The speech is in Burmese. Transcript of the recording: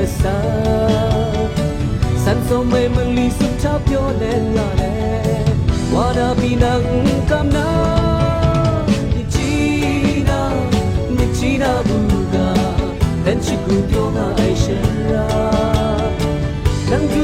မစာစန်စုံမေမလီစချပြောနေလာလေဝါဒပီနံကမနာဒီချီနာဒီချီနာဘူကတန်ချီကူပြောနာအိုင်ရှရာနန်တူ